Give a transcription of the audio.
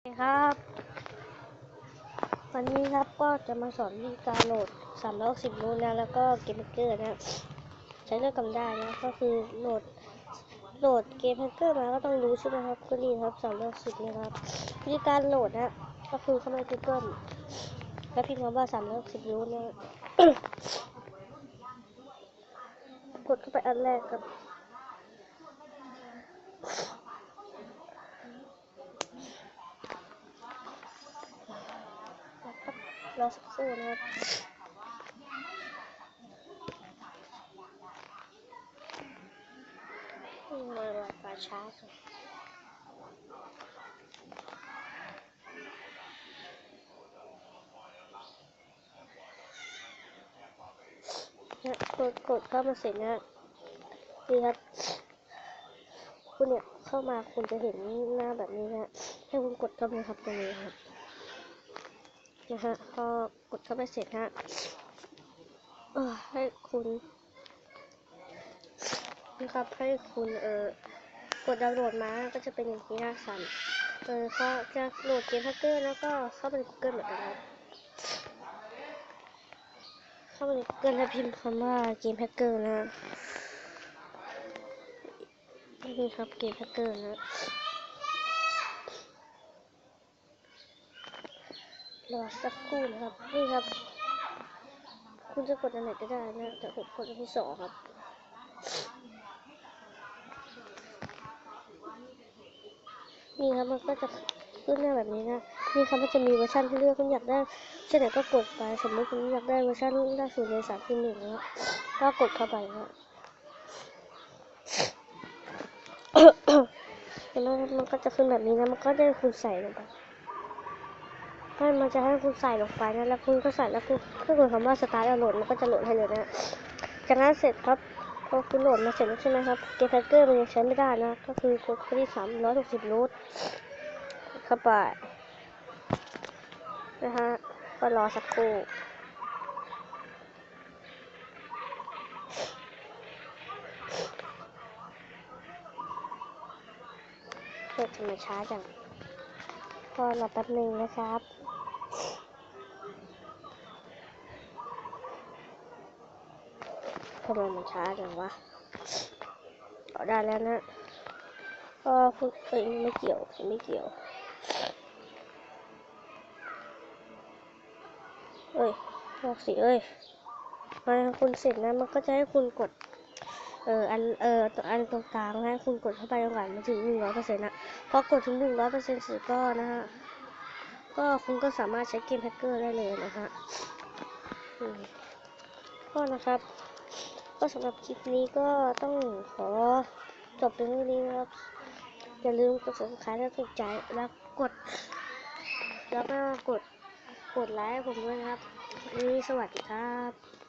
สวัสดีครับ วันนี้ครับก็จะมาสอนวิธีการโหลด360รูนะแล้วก็เกมเกอร์นะใช้เลือกกำได้นะก็คือโหลดโหลดเกมเกอร์มาก็ต้องรู้ใช่ไหมครับก็นี่ครับ360นะครับวิธีการโหลดนะก็คือเข้ามา Google แล้วพิมพ์คำว่า360รูนะกดเข้าไปอันแรกครับ นะค รับรอสักครู่นะครับมาว่าปลาช้าสุดนี่ยกดกดเข้ามาเสร็จนะนี่ครับ คุณเนี่ยเข้ามาคุณจะเห็นหน้าแบบนี้นะให้คุณกดเข้าไปครับตรงนี้ครับ นะฮะพอกดเข้าไปเสร็จฮะเออให้คุณนะครับให้คุณเออกดดาวน์โหลดมาก็จะเป็นอย่างนี้นะสันเออเขาจะโหลดเกมแฮกเกอร์แล้วก็เข้าไปใน Google เหมือนกันครับเข้าไปใน Google แล้วพิมพ์คำว่าเกมแฮกเกอร์นะนี่ครับเกมแฮกเกอร์นะ รอสักครู่นะครับ นี่ครับ คุณจะกดอันไหนก็ได้นะ แต่ผมกดอันที่สองครับนี่ครับมันก็จะขึ้นหน้าแบบนี้นะนี่ครับมันจะมีเวอร์ชันที่เลือกคุณอยากได้เช่นไหนก็กดไปสมมติคุณอยากได้เวอร์ชันล่าสุดในสามที่หนึ่งนะก็กดเข้าไปนะแล้วมันก็จะขึ้นแบบนี้นะมันก็จะให้คุณใส่ลงไป ให้มันจะให้คุณใส่ลงไปนะแล้วคุณก็ใส่แล้วคุณก็กดคำว่าสตาร์ทโหลดมันก็จะโหลดให้เลยนะจากนั้นเสร็จครับพอคุณโหลดมาเสร็จแล้วใช่ไหมครับเกมแพคเกอร์มันยังใช้ไม่ได้นะก็คือกดไปที่สามร้อยหกสิบรูทเข้าไปนะฮะก็รอสักครู่เกิดทำไมช้าจังก็รอแป๊บหนึ่งนะครับ ทำไมมันช้าจังวะเอาได้แล้วนะก็พูดเอ้ยไม่เกี่ยวไม่เกี่ยวเอ้ยบอกสิเอ้ยมาคุณเสร็จนะมันก็จะให้คุณกด เอออันเออตัวอันตรงกลางให้คุณกดเข้าไปจนกว่ามันถึงหนึ่งร้อยเปอร์เซ็นต์นะพอกดถึงหนึ่งร้อยเปอร์เซ็นต์เสร็จก็นะฮะก็คุณก็สามารถใช้เกมแฮกเกอร์ได้เลยนะฮะก็นะครับ ก็สำหรับคลิปนี้ก็ต้องขอจบเพียงเท่านี้นะครับ อย่าลืมกด subscribe ถ้าถูกใจแล้วกด แล้วก็กดกดไลค์ผมด้วยนะครับ นี่สวัสดีครับ